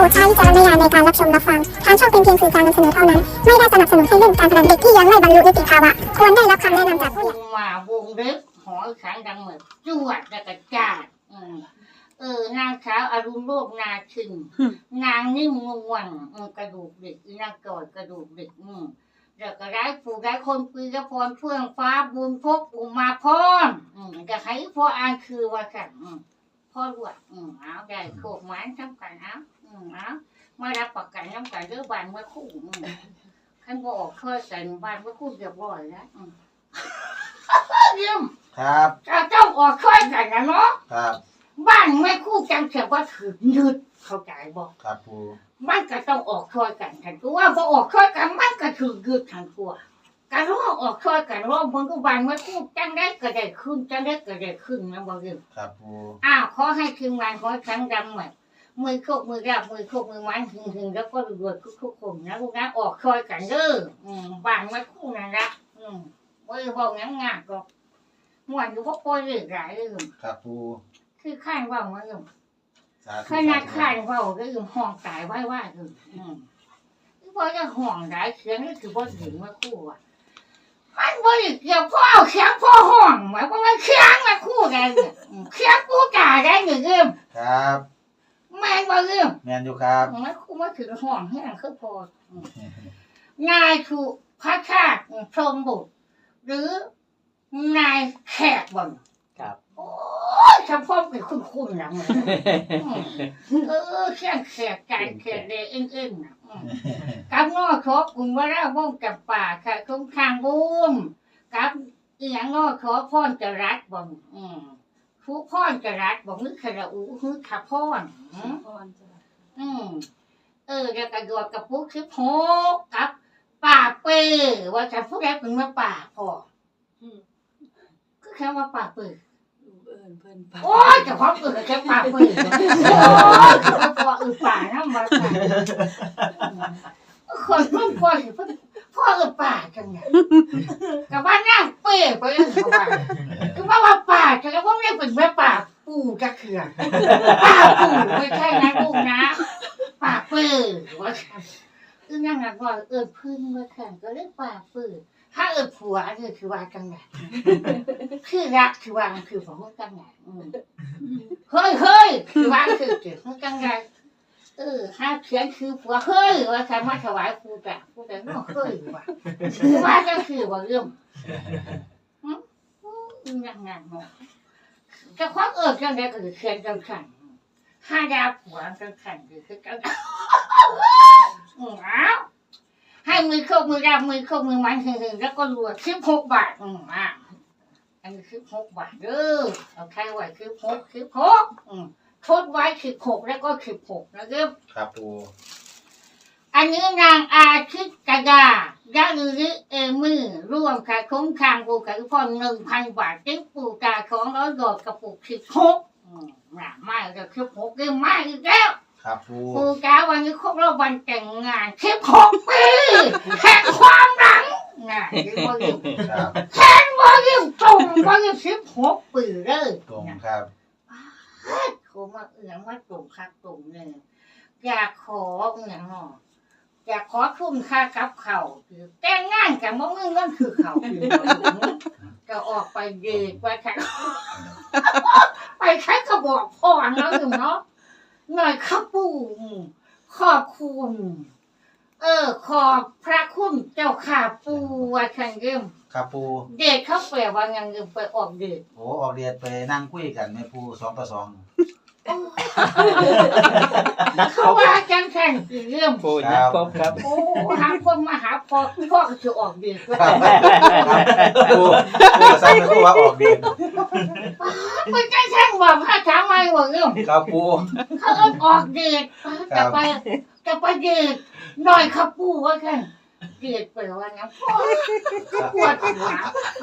รดใช้วิจารณญาณในการรับชมรับฟัง ทางช่องเป็นเพียงสื่อการนำเสนอเท่านั้น ไม่ได้สนับสนุนให้เล่นการพนันเด็กที่ยังไม่บรรลุนิติภาวะ ควรได้รับคำแนะนำจากผู้ใหญ่วงมาวงเล็บหอขังดังเหมือนจวดแล้วก็จาดอืมเออนางสาวอรุณโลกนาชินนางนิ่มงวงอืมกระดูกเด็กอีนางกอดกระดูกเด็กอืมแล้วก็ได้ผู้ได้คนปีกพรเพื่องฟ้าบุญพบอุมาพรอืมจะให้พ่ออ่านคือว่ากันอืมพ่อรวดอืมเอาได้โคกหมันทำกันเอา อืมเอามารับประกันน้ำกันเรื่องบ้านเมื่อคู่อืมขันบอกเคยกันบ้านเมื่อคู่เรียบร้อยแล้วอืมเยี่ยมครับ จะต้องออกค่อยกันนะเนาะครับ บ้านไม่คู่จังเสียว่าถือยืดเข้าใจบอก ครับปูมันก็ต้องออกค่อยกันทันตัวพอออกค่อยกันมันก็ถือยืดทันตัวการรอออกค่อยกันรอบมันก็บ้านไม่คู่จังได้ก็ได้ขึ้นจังได้ก็ได้ขึ้นนะบอกเยี่ยมครับปูอ้าวขอให้ทีมงานขอทั้งดำเหมือน มือโคกมือราบมือโคกมือมันหึงหึงแล้วก็รวยๆทุกๆคนนะลูกนะออกค่อยกันเด้ออืมบ้านไม่คู่นั่นละอืมไม่บอกงั้นงานก็ม่วนอยู่ก็ปล่อยเรื่องหลายเรื่องครับปูคือข้างเว่ามาอยู่สาธุขนาดข้างเว่าก็อยู่ห้องตายไว้ว่าอยู่อืมคือพอจะห้องหลายเสียงนี่คือพ่อถึงมาคู่อะมันบ่ได้เกี่ยวพ่อเอาเสียงพ่อห้องหมายความว่าเสียงมาคู่กันเนี่ยอืมเสียงกูจ่าได้หนึ่งเรื่องครับ แม่งบ่เรื่องแมนอยู่ครับ มันคู่มาถึงห้องแห้งคือพออืมนายคือพระชาติพรหมบุตร หรือนายแขกบ่นครับ โอ้ยเฉพาะเป็นคุณๆนะมึงเออเสียงแขกการแขกเดเอ็นเอ็นน่ะอืมกับง้อชอกุมว่าราว่องกับป่าค่ะคุ้มทางบุ้มกับอีหยังง้อชอพ่อนจะรัดบ่งอืม ผู้พ่อนจะรัดบ่งนึกขระอูนึกขาพ่อนอืมอืมเออแล้วก็ดวกกับปุ๊กคือโพกกับป่าเป้ว่าจะผู้ใดเป็นมาป่าพออมก็แค่ว่าป่าเป้เอิญเพิ่นปะโอ้ยเจะของเปิดแค่ปากเปิดโอ้ยจะพออือป่าน้ำมาป่าคนเพิ่งพ่อเพิ่ง พ่ออือป่าจังไงกับว่านั่งเป้ไปเองเขาว่าคือว่าว่าป่าจะแล้วว่าไม่เป็นแม่ป่าปู่จะเขื่อนป่าปู่ไม่ใช่นะลูกนะป่าเปิดว่าคือนั่งนักว่าเออพึ่งว่าแข่งก็เรียกป่าเปิดถ้าเออผัวคือคือว่าจังไงคือรักคือว่าคือของจังไงเฮ้ยเฮ้ยคือว่าคือเจ็บมันจังไง เออห้าเขียนคือผัวเฮ้ยว่าใครมาถวายครูแต่ครูแต่น้องเฮ้ยว่ะว่าก็คือว่าเรื่องอืมอืมยังไงเนาะจะควักเอิบจังไงก็คือเขียนจังขันห้าดาวผัวจังขันคือคือจังอ้าวให้มือเข้ามือดามือเข้ามือมันหึงแล้วก็รัวดสิบหกบาทอืมอะอันนี้คือหกบาทเด้อเอาใครไหวคือหกคือหกอืม ทดไว้คือหกแล้วก็คือหกนะครับครับปูอันนี้นางอาชิตกดายาลือเอมือร่วมค่ะคุ้มคางปูกับพ่อหนึ่งพันบาทติ๊กปูกาของร้อยดอกกระปุกคือหกอืมหนาไม่ก็คือหกเรื่องไม่อีกแล้วครับปูปูกาวันนี้ครบรอบวันแต่งงานสิบหกปีแห่งความหลังน่ะที่ว่าอยู่ครับแห่งว่าอยู่ตรงว่าอยู่สิบหกปีเลยตรงครับ โคมาเอืองว่าตรงคักตรงเนี่ยอยากขออย่างหนออยากขอทุ่มค่ากับเขาคือแต่งงานกับมึงเงินคือเขาคือจะออกไปเดทไปแค่งไปใช้กระบอกพ่อเนาะอยู่เนาะหน่อยข้าปู่ขอบคุณ เออ ขอบพระคุณเจ้าขาปู่ว่าฉันยืมครับปูเดทเขาแปลว่ายังยืมไปออกเดทโอ้ออกเดียดไปนั่งคุยกันแม่ปูสองต่อสองนัก เขาพบว่าจังสันคือเรื่องปูนักพบครับ โอ้ทางคนมาหาพ่อพ่อก็จะออกเดทก็ครับครับปูปูสร้างแม่ปูว่าออกเดียดไม่ใช่ช่างบอกพระถามไม่ว่าเรื่องครับปูเขาเอาออกเดทจะไปจะไปเดทหน่อยขับปูว่าแค่ เดทไปว่างั้นพ่อปวดหัว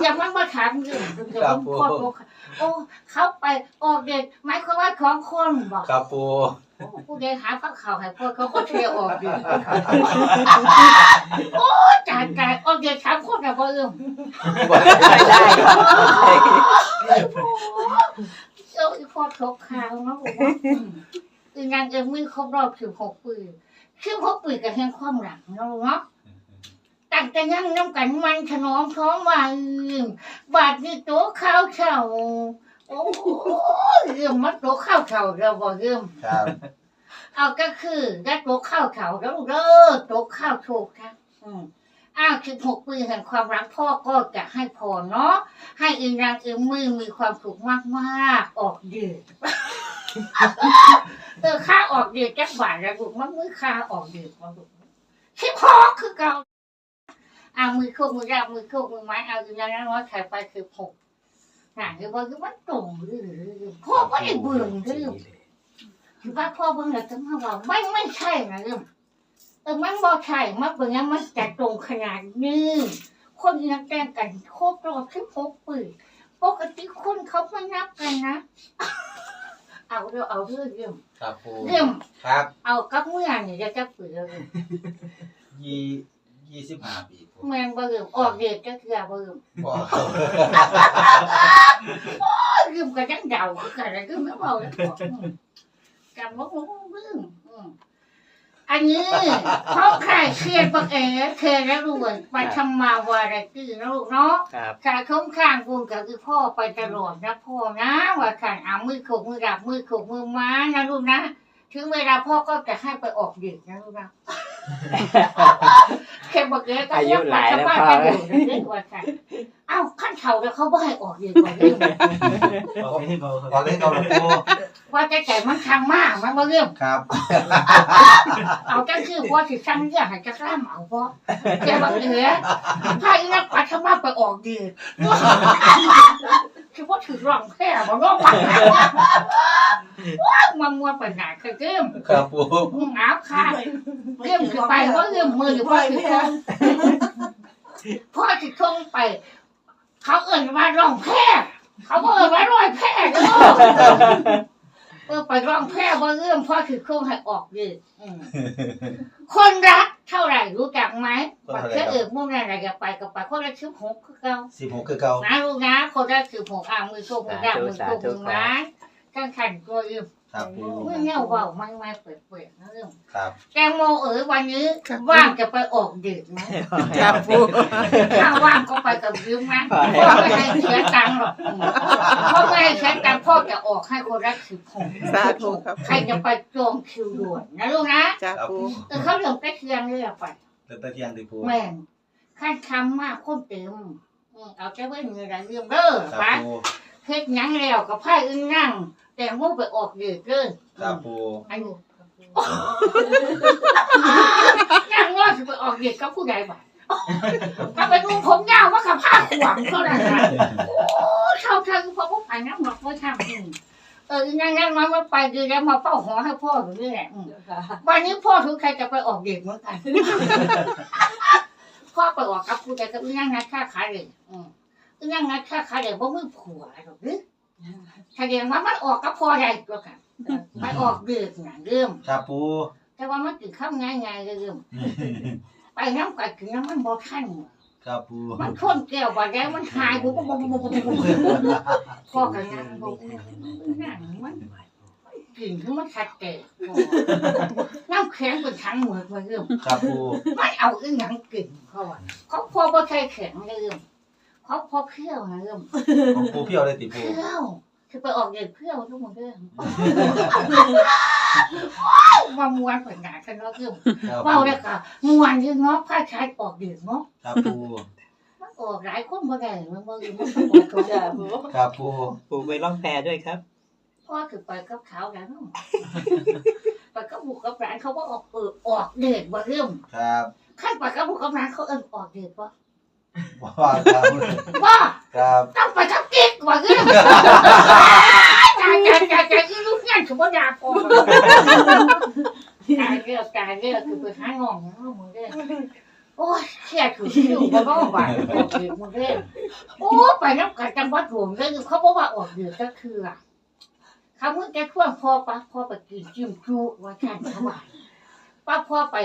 อย่ามามาถามเรื่องเดี๋ยวผมพ่อบอกโอ้เขาไปออกเดทหมายความว่าของคนบอกครับปูผู้ใดหาข้าวข่าวให้พ่อเขาก็เที่ยวออกเดทโอ้จ่ายจ่ายออกเดทสามคนแต่ว่าเรื่องไม่ได้ครับเอออีพ่อทกข่าวนะบอกว่าอืมคืองานเอ็มมือครบรอบสิบหกปีสิบหกปีกับแห่งความหลังเนาะ เนาะตั้งแต่ยังน้ำกันมันถนอมท้องว่าอืมบาดนี่โต๊ะข้าวเฉาโอ้โหเรื่องมันโต๊ะข้าวเฉาเราบอกเรื่องครับเอาก็คือได้โต๊ะข้าวเฉาแล้วเด้อโต๊ะข้าวโชคครับอืมอ้าวสิบหกปีแห่งความรักพ่อก็จะให้พรเนาะให้อีนางเอ็มมือมีความสุขมากๆ ออกเดือดเออค่าออกเดือดจักบาทแล้วลูกมันมือค่าออกเดือดมาลูกสิพอคือเก่า เอามือโคกมือราบมือโคกมือไม้เอาอย่างนั้นว่าใครไปคือหกหนังคือว่าคือมันตรงหรือพ่อก็ได้เบื่อหรือคือว่าพ่อเบิ่งแล้วทั้งว่าไม่ไม่ใช่นะเรื่องเออมันบ่ใช่มันเป็นงั้นมันจะตรงขนาดนี้คนนักแต่งกันโคตรรอบสิบหกปีปกติคนเขาไม่นับกันนะเอาเรื่องเอาเรื่องเรื่องครับปูเรื่องครับ เอากับเมื่อนี่จะจะเปลือกยี่ ยี่สิบห้าปีปูแมงบ่เริ่มออกเด็กก็คือบ่เริ่มบ่เริ่มก็ยังเดาคือกันแล้วก็ไม่เบาแล้วกับบ่รู้เรื่องอืมอันนี้เพราะใครเครียดบักเอ๋เคยแล้วรู้ว่าไปทำมาวาไรตี้นะลูกเนาะ ครับ ขาคุ้มข้างบุญก็คือพ่อไปตลอดนะพ่อนะว่าขันเอามือโขกมือดับมือโขกมือม้านะลูกนะ ถึงเวลาพ่อก็จะให้ไปออกดึกนะลูกนะแค่บอกเลยก็อายุหลายแล้วพ่อจะอยู่เรื่องว่าขันเอ้าขั้นเฒ่าแล้วเขาบ่ให้ออกดึกกว่าเรื่องบอกให้เขาบอกให้เขาหลวงปูว่าจะแก่มันทางมากมันบ่เรื่องครับ เอาจังคือพ่อสิสั่งเรื่องให้จะกล้าเอาพ่อแค่บอกเลยพาอีนักปัทมาไปออกดึก คือว่าถือรองแค่บ่ร้องปังว้าวมันมัวไปไหนคือเริ่มครับปูมึงเอาค่ะเริ่มคือไปว่าเริ่มมือหรือพ่อถือคงพ่อถือคงไป เขาเอิ่นว่าร้องแพ้เขาก็เอิ่นว่าร้อยแพ้เด้อเออไปร้องแพ้ว่าเริ่มพ่อถือคงให้ออกยืดอืม คนรักเท่าไหร่รู้จักไหมปักแค่เอิ่มมุ่งอะไรจะไปก็ไปคนละชิบหกคือเก่าสิบหกคือเก่านะลูกนะคนแรกคือผมอ่างมือโชคมือดามือโชคมือไม้ข้างขันตัวยืมครับปูมือเงี้ยเบาไม่ไม่เปิดเปิดนะเรื่องครับแตงโมเอ๋ยวันนี้ว่างจะไปออกดึกไหมครับปู ถ้าว่างก็ไปกับยืมนะพ่อไม่ให้เสียตังค์หรอกพ่อไม่ให้เสียตังค์พ่อจะออกให้คนละสิบหกสาธุครับใครจะไปจองคิวด่วนนะลูกนะจ้าปูเออเขาเริ่มใกล้เคียงเลยไปเริ่มตะเที่ยงดิปูแม่งขั้นคำมากคนเต็มอืมเอาแค่เว้นเงินอะไรเรื่องเด้อครับไปปูเฮ็ดหยังแล้วกับไพ่อึ้งนั่ง แต่งโมไปออกเดือดเกินครับปูอันนี้นั่งว่าสิไปออกเดือดกับผู้ใดบ่ถ้าไปดูผมยาวว่ากับผ้าขวางเท่านั้นนะโอ้ชาวไทยพอพวกไปนั่งหลอกไม่ทำอืมเออนั่งนั่งมาว่าไปดีแล้วมาเป้าหอให้พ่ออยู่นี่แหละอืมวันนี้พ่อทุกใครจะไปออกเดือดเหมือนกันพ่อไปออกกับผู้ใดกับอึ้งนั่งนัดค่าขายเลยอืมอึ้งนั่งนัดค่าขายเลยเพราะมือผัวหรอกหรือ แสดงว่ามันออกก็พอได้ตัวกันไปออกเดือดนะเริ่ม ครับปู แต่ว่ามันติดข้ามง่ายง่ายๆเริ่ม ไปน้ำกัดถึงน้ำมันบ่ทันครับปูมันชนแก้วบ่ได้มันหายบุบบุบบุบบุบบุบพ่อกันนั่งบุบนั่งมันกลิ่นคือมันชัดเจนน้ำแข็งเป็นทั้งเหมือนมาเริ่ม ครับปู มันเอาอีหยังกลิ่นเขาอะเขาพอบ่ใช่แข็งเริ่ม เขาพอเพี้ยวนะเริ่มของปูเพียวเลยติปูเพื่อคือไปออกเด็กเพื่อทุกคนเรื่องมามวนผลงานกันเนาะคือครับเบาเลยค่ะมวนคือเนาะผ้าชายออกเด็กเนาะครับปูมันออกหลายคนบ่ได้มันบ่อยู่มันออกตัวจ้าปูครับปูปูไปล่องแพด้วยครับพ่อคือไปกับเขาแล้วเนาะไปกับบุกกับร้านเขาว่าออกเออออกเด็กบ่เริ่มครับขั้นไปกับบุกกับร้านเขาเอิ้นออกเด็กบ่ ว่าครับบ่ครับต้องไปกับกิ๊กบ่เริ่มจ่ายจ่ายจ่ายจ่ายอีลูกงานสมบูรณ์พอตายเรื่องตายเรื่องคือไปหางองเนาะมึงเด้อโอ้ยเครียดคือคิวบ่บ่บาดออกเดือมึงเด้อโอ้ไปน้ำกันจังหวัดหลวงเด้อเขาบอกว่าออกเดือดก็คืออะเขามึงจะช่วงพ่อปะพ่อไปกินจิ้มจุว่าแข่งถวายป้าพ่อไป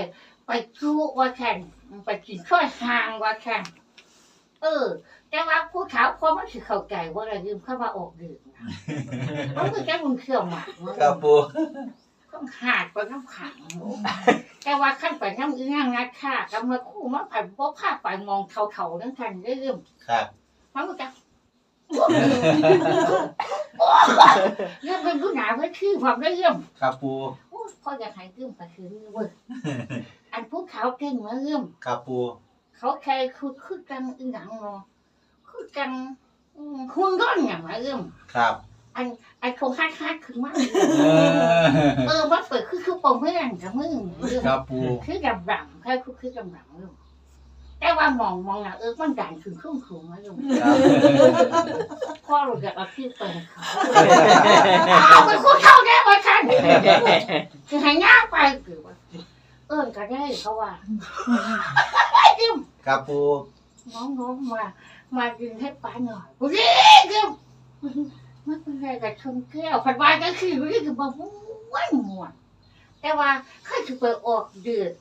ไปจุว่าแข่งไปกินช่วยหางว่าแข่ง เออ แต่ว่าผู้ขาวพ่อมันสิเข้าใจว่าอะไรยืมเข้ามาออกเดือดนะมันคือแค่มึงเขี่ยวหมากมึงครับปูก็ต้องหาดไปน้ำขังแต่ว่าขั้นไปน้ำอีนั่งนัดค่ะกำลังคู่มาผ่านพบผ้าไปมองเถาๆนั่นกันเริ่มครับมันก็จะเรื่องเป็นผู้หนาเพื่อชื่อความได้เยี่ยมครับปูโอ้ยพ่ออยากให้เรื่องไปคือเว้ยอันผู้เขาเก่งมาเรื่องครับปู เขาแค่คือคือกันอีหนังเนาะคือกันอืมหุ่นก้อนอย่างมาเรื่องครับ อันอันโครงคาดคาดคือมากเออเออว่าเปิดคือคือปมเพื่อนกับมึงเรื่องครับปูคือดำดำแค่คือคือดำดำเรื่องแต่ว่ามองมองนะเออมันดันถึงครึ่งสูงมาเรื่องครับพ่อเราอยากเอาที่เปิดเขาเอาไปคุยเข้าได้ไหมท่านคือให้ย่างไปคือว่าเอิ้นก็ได้เขาว่าไอ้ดิม ครับปูน้องๆมา มาดึงให้ป้าหน่อยกูดิดิมมันเป็นไรกับชนแก้วผัดวายก็คือกูดิคือมาม้วนม้วนแต่ว่าเคยถือไปออกเดือด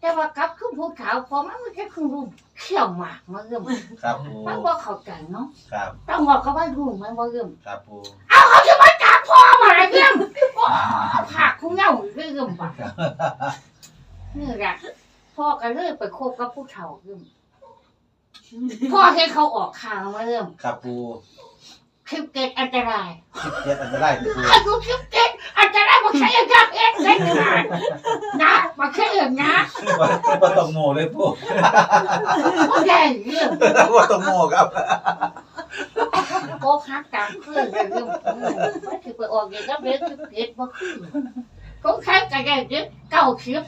แต่ว่ากลับขึ้นภูเขาพอมันมันแค่คือรูปเขี่ยวหมากมาเริ่มครับปูมันว่าเข้าใจเนาะครับต้องบอกเขาว่ารู้มันว่าเริ่มครับปูเอาเขาจะมาจับพ่อมาอะไรเรื่องผักคุณเงาเรื่องปะนี่แหละ พ่อก็เลยไปคบกับผู้เฒ่าเรื่องพ่อให้เขาออกข่าวมาเรื่องครับปูคลิปเกตอันตรายคิดเย็ดอันตรายติปูอายุคลิปเกตอันตรายบอกใช้ยังกับเอ็นเล่นขนาดนะมาแค่เอ็นนะว่าว่าต้องโง่เลยปูพ่อใหญ่เรื่องว่าต้องโง่ครับโกฮักตามเพื่อนเรื่องไม่ถือไปออกเดี๋ยวก็เลี้ยงคลิปเกตมาขึ้น ก็แค่กระได้เด็กเก้าคลิป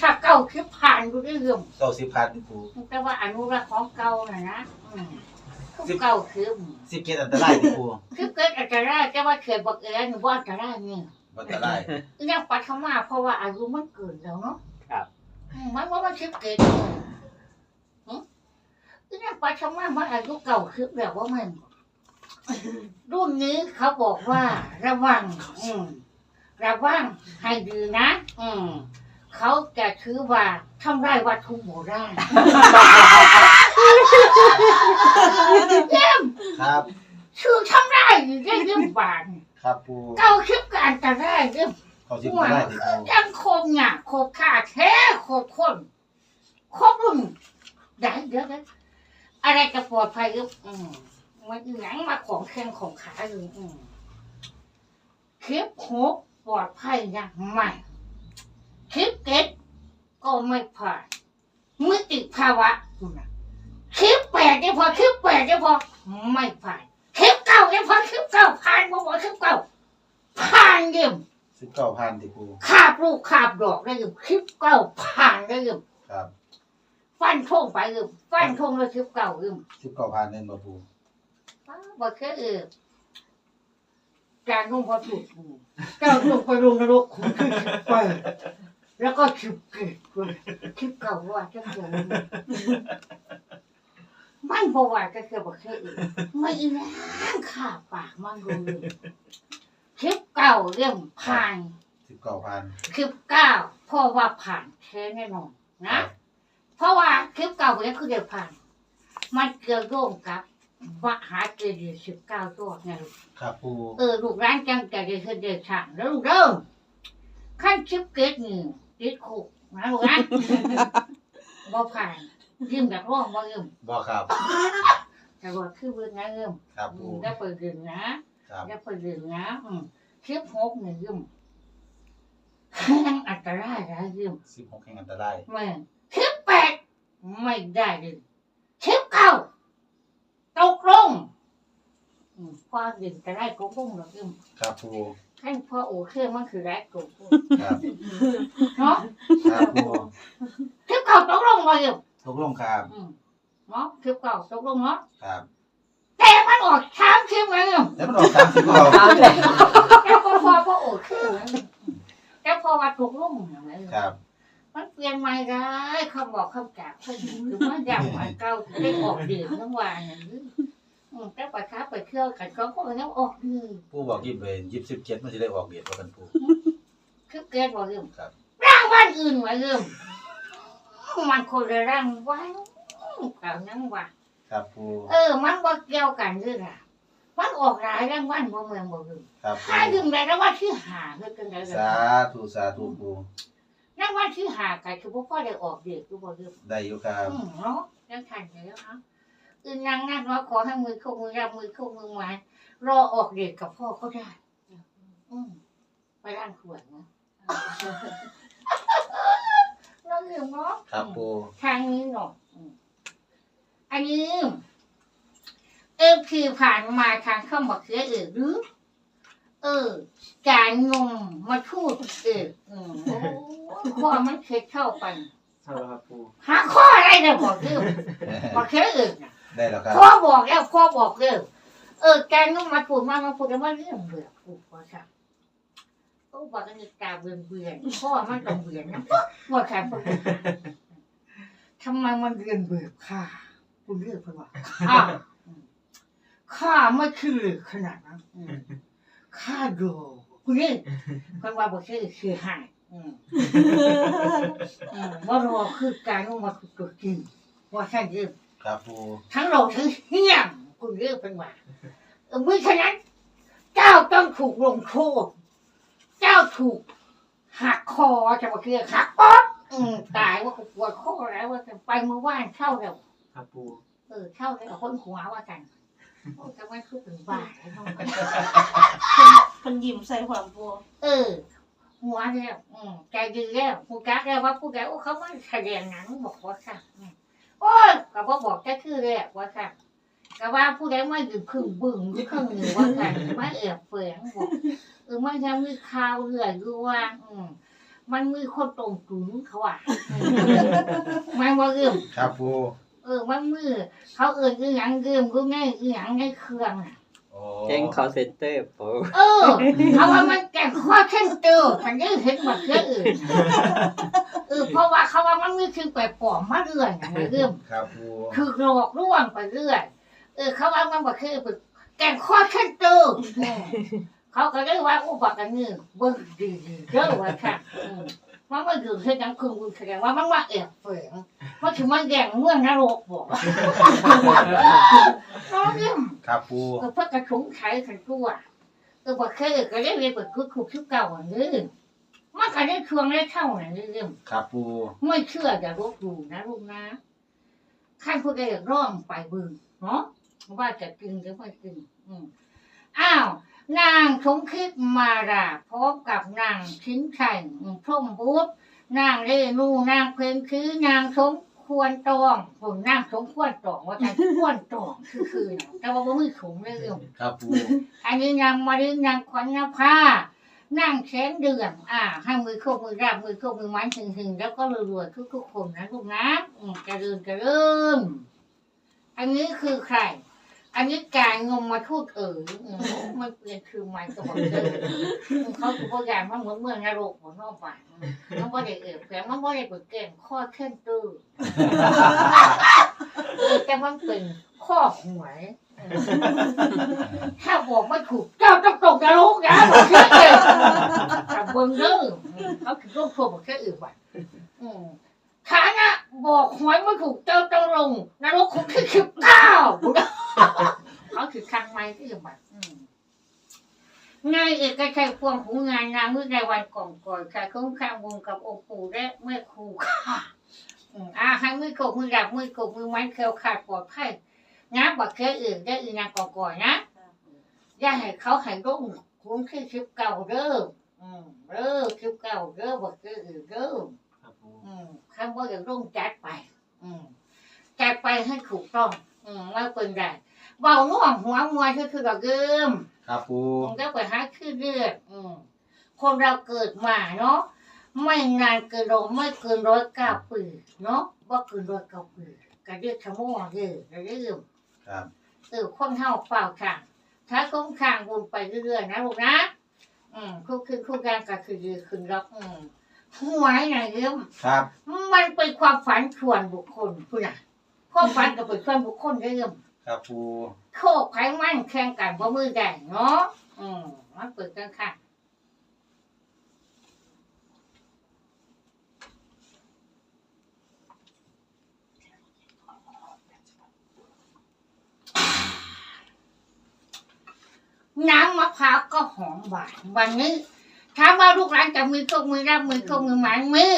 ถ้าเก้าคลิปผ่านดูได้เรื่องเก้าสิบพันติปูแต่ว่าอนุรักษ์ของเก่าน่ะนะอืมเก่าคลิปสิบเจ็ดอันตรายติปูคลิปเกิดอันตรายแต่ว่าเขียนบอกเอ๋หนูว่าอันตรายเนี่ย อันตรายยังปัทมาเพราะว่าอายุมันเกินแล้วเนาะครับ อืมมันว่ามันคลิปเกิดอืมยังปัทมามันอายุเก่าคลิปแบบว่ามัน รุ่นนี้เขาบอกว่า ระวัง อืมระวังให้ดีนะ อืมเขาจะถือว่าทำลายวัตถุโบราณครับ ชื่อทำลายอยู่ได้เรื่องบานครับปูเก้าคลิปการแต่แรกเรื่องเก้าสิบอันตรายติปูยังคงเนี่ยโคบขาแท้โคบคนโคบรุ่นได้เดี๋ยวนะอะไรจะปลอดภัยก็อืม มันหนังมาของแข้งของขาอยู่อืมคลิปหกปลอดภัยอย่างไม่คลิปเก็ดก็ไม่ผ่านมือติดภาวะนู่นน่ะคลิปแปดเนี่ยพอคลิปแปดเนี่ยพอไม่ผ่านคลิปเก้าเนี่ยพอคลิปเก้าผ่านพอพอคลิปเก้าผ่านเยี่ยมสิบเก้าพันติปูขาบลูกขาบดอกได้อยู่คลิปเก่าผ่านได้อยู่ครับ ฟันทงไปอยู่ฟันทงแล้วคลิปเก่าอยู่สิบเก้าพันเน้นบ่ปู บอกแค่เออการนุ่งพอถูกเจ้าลูกไปลงนรกขุนขึ้นไปแล้วก็คลิปเกิดคลิปเก่าว่าจะเกิดมันบอกว่าจะเกิดบอกแค่เออไม่อีนางขาปากมันดูเลยคลิปเก่าเรื่องผ่านสิบเก้าพันคลิปเก้าเพราะว่าผ่านแท้แน่นอนนะเพราะว่าคลิปเก่าเนี่ยคือเดือดผ่าน มันเกี่ยวโยงกับ มหาเจดีย์สิบเก้าตัวไงลูกครับปูเออลูกร้านจังจะได้คือเดือดฉ่ำแล้วลูกเริ่มขั้นคลิปเกตนี่ติดคุกนะลูกนะบ่ผ่านยืมจากร่องบ่ยืมบ่ครับแต่ว่าคือเบิ่งนะยืมครับอืปูมได้เปิดดึงนะครับได้เปิดดึงนะอืมคลิปหกนี่ยืมยังอันตรายนะยืมสิบหกแห่งอันตรายไม่คลิปแปดไม่ได้เลยคลิปเก้า ตกลงอืมพอดึงจะได้กงหรอกยืมครับปูขั้นพอโอเคมันคือแรกกงครับเนาะครับปูคลิปเก้าตกลงมายืมตกลงครับอืมเนาะคลิปเก้าตกลงเนาะครับแต่มันออกสามคลิปมายืมแล้วมันออกสามสิบเก้าแต่พอพอพอโอเคนะแต่พอว่าตกลงอย่างไรครับ มันเปลี่ยนใหม่ได้คำบอกคำจากเพิ่นหรือว่าอย่างใหม่เก่าได้ออกเดือนทั้งวันอย่างนี้อืมแต่ประทับไปเที่ยวกันก็ก็ยังออกเดือนปูบอกยิบเลยยิบสิบเจ็ดมันจะได้ออกเดียดว่ากันปูคือเกิดบ่เริ่มครับ ร่างวันอื่นมาเริ่มมันคนละร่างวันเก่ายังว่าครับปูเออ มันบ่เกี่ยวกันเด้อล่ะมันออกหลายรางวัลบ่เมืองบ่ลืมครับถ้าดึงได้รางวัลที่หาคือจังได๋สาธุสาธุปู รางวัลที่หาก็คือบ่พอได้ออกเด็กอยู่บ่ลืมได้อยู่ครับอืมเนาะยังทันอยู่แล้วเนาะอื่นนางนั่งรอขอให้มือเข้ามือรับมือเข้ามือไว้รอออกเด็กกับพ่อก็ได้ อืมไปร้านขวดนะน้องลืมเนาะครับปูทางนี้เนาะอืมอันนี้เอฟคือผ่านมาทางเข้ามาเสียเออหรือ เออ การงมมาทูดเอออืมโอ้ข้อมันเคยเข้าไปใช่แล้วครับปูหาข้ออะไรเนี่ยบอกเรื่องบอกเสียเออน่ะได้แล้วครับพ่อบอกแล้วพ่อบอกเรื่องเออการงมมาพูดมามาพูดกันว่าเรื่องเบื่อกูว่าค่ะโอ้บอกกันนี่ตาเบื่อเบื่อพ่อมันต้องเบื่อนะว่าค่ะพ่อทำไมมันเรียนเบื่อค่ะคุณเรื่องเพื่อนว่าข้าอืมข้าไม่คือขนาดนั้นอืม ข้าดูคุณนี่คนว่าบอกคือคือหายอืมอืมว่ารอคือการงมมาถูกตัวจริงว่าใช่เรื่องครับปูทั้งโลกทั้งเฮี้ยมคุณเรียกเป็นว่าเออเมื่อฉะนั้น เจ้าต้องถูกลงโทษเจ้าถูกหักคอจะมาคือหักป๊อกอืมตายว่ากูปวดคอแล้วว่าจะไปเมื่อวานเข้าแล้วครับปูเออเข้าแล้วคนหัวว่ากัน โอ้จะไม่คือเป็นบ้าแล้วเนาะเพิ่นยิ้มใส่ความปูเออ หัวแล้วอืมใจดีแล้วกูกักแล้วว่ากูแกโอ้เขาไม่แสดงหนังบอกว่าค่ะอืมโอ้ยก็บ่บอกแค่คือเลยว่าค่ะก็ว่าผู้ใดไม่ดื่มพึ่งบึ้งหรือเครื่องหนึ่งว่ากันไม่แอบเฟืองบอกเออมันยังมีข่าวเรื่อยอยู่ว่าอืมมันมีคนตรงจุนเขาอะอืมมันว่าเอิ่มครับปูเออมันมือ เขาเอิ่นอีหยังเอิ่มก็ง่ายอีหยังในเครื่องอะโอ้แจ้ง call center ปูเออเขาว่ามันแก่งข้อเช่นเจอฉันยังเห็นว่าเรื่องอื่นเออเพราะว่าเขาว่ามันมีคือไปปลอมมาเรื่อยนะเอิ่มครับปูคือหลอกลวงไปเรื่อย เออ เขาว่ามันบอกคือเป็นแกงข้อเช่นเดิมเขาก็ได้ว่าอุปกันนี่เบิ่งดีๆเด้อว่าค่ะอืม มันมาอยู่ที่นังคุณคุณแสดงว่ามันว่าแอบเฟืองมันคือมันแย่งเมืองนรกบอกน้องยิ่มครับปูเออเพื่อกระชุงไข่ขันตัวเออบอกเคยก็ได้เรียนเปิดคุกคุกชุบเก่าอันนี้มันก็ได้ชวงได้เท่าไหร่เรื่องครับปูไม่เชื่ออย่าลบหลู่นะลูกนะข้างผู้ใดร่องไปบึงเนาะว่าจะกินหรือไม่กินอืมอ้าว นางสมคิดมาราพร้อมกับนางชิ้นชัยอืมพรหมบุตรนางเรนูนางเพลงคือนางสมควรตองผมนางสมควรตองว่าแต่ควรตองคือคือๆนะแต่ว่าบ่มือขมเลยเรื่องครับปูอันนี้นางมารินางขวัญนภานั่งแขนเดือมอ่า ให้มือโคกมือราบมือโคกมือไม้ถึงถึงๆแล้วก็รวยๆทุกทุกๆคนนะลูกนะอืมจะเริญจะเริ่มอันนี้คือใคร อันนี้การงมมาทูดเอ๋ยมันเปลี่ยนคือไม้ตัวเดิมเขาถือว่าอย่างมันเหมือนเมืองนรกเหมือนนอกบ้านอืมมันบ่ได้เอ๋ยแต่มันบ่ได้เปิดเก่งข้อเข่นตื้อแต่มันเป็นข้อหวยถ้าบอกไม่ถูกเจ้าต้องตกนรกนะบอกแค่เองแต่เบิ่งเด้ออืมเขาถึงต้องโทรบอกแค่อื่นว่ะอืมฐานะบอกหวยไม่ถูกเจ้าต้องลงนรกของที่สิบเก้า เขาถือคังไม้ที่จังหวัดอืมนายเอกชัยพวงหูงานนางวิไลวันก่อนก่อนค่ะคุ้มข้างวงกับองค์ปู่และแม่ครูค่ะอืมอ่าให้มือกบมือหลับมือกบมือไม้เคลียวขาดปลอดภัยนะบอกแค่อื่นได้อื่นนางก่อนก่อนนะอย่าให้เขาให้รุ่งคุ้มที่ชิบเก่าเด้ออืมเด้อชิบเก่าเด้อบอกเด้อเด้อครับปูอืมข้างว่าอย่างรุ่งจัดไปอืมจัดไปให้ถูกต้องอืมไม่เป็นไร เบาง่วงหัวมวยก็คือดอกเดิมครับปูมันก็ไปหาขึ้นเลือดอืมคนเราเกิดมาเนาะไม่นานเกินร้อยไม่เกินร้อยเก้าปีเนาะว่าเกินร้อยเก้าปีก็เรียกชะโมงเด้อเด้อครับเออคนเท่าเปล่าค่ะถ้าคุ้มข้างวนไปเรื่อยๆนะลูกนะอืมคู่คืนคู่การก็คือยืนคืนรับอืมหัวไหนเรื่องครับ มันเป็นความฝันส่วนบุคคลคุณน่ะความฝันก็เป็นส่วนบุคคลเรื่อง ครับปูโคกไขมันแข่งกันบ่มือแดงเนาะอืมมันเปิดกันค่ะน้ำมะพร้าวก็หอมหวานวันนี้ถามว่าลูกหลานจะมือโชคมือรับมือโชคมือหมานมือ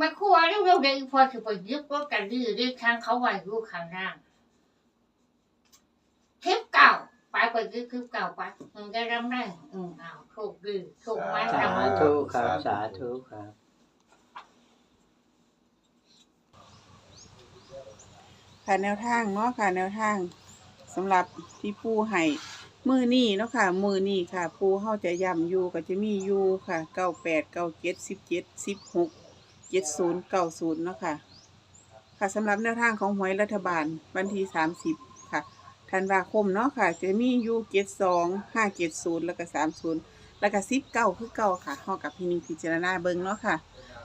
มาคู่วเร็วๆเดี๋ยวอีพอจะไปยึดรถกันดื้อดื้อทางเขาไหวลูกข้างล่างคลิปเก่า ไปไปยึดคลิปเก่าไปมึงจะรำได้อืมเอาโชคดีโชคมันสาทำธุครับสาธุครับ ค่ะแนวทางเนาะค่ะ แนวทางสำหรับที่ปูให้มือนี่เนาะค่ะ มือนี่ค่ะปูเฮาจะย้ำอยู่ก็จะมีอยู่ค่ะเก้าแปดเก้าเจ็ดสิบเจ็ดสิบหกเจ็ดศูนย์เก้าศูนย์เนาะค่ะ ค่ะสำหรับแนวทางของหวยรัฐบาลวันที่สามสิบค่ะ ธันวาคมเนาะค่ะ จะมียูเจ็ดสองห้าเจ็ดศูนย์แล้วก็สามศูนย์แล้วก็สิบเก้าคือเก้าค่ะเฮากับพี่นิงพิจารณาเบิงเนาะค่ะ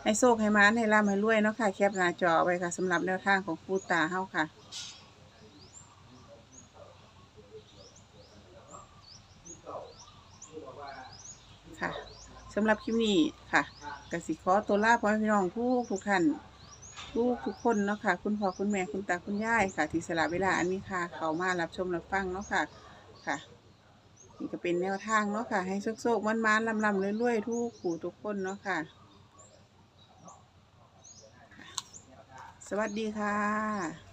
ให้โชคให้มานให้ร่ำให้รวยเนาะค่ะ แคปหน้าจอไว้ค่ะสำหรับแนวทางของปูตาเฮาค่ะค่ะสำหรับคลิปนี้ค่ะกสิขอตัวลาพ่อมพี่น้องทุกทุกท่าน ทุกทุกคนเนาะค่ะ คุณพ่อคุณแม่คุณตาคุณยายค่ะ ที่สละเวลาอันนี้ค่ะ เขามารับชมรับฟังเนาะค่ะค่ะนี่ก็เป็นแนวทางเนาะค่ะ ให้โชคๆมันๆลำๆรวยๆทุกผู้ทุกคนเนาะคะค่ะ สวัสดีค่ะ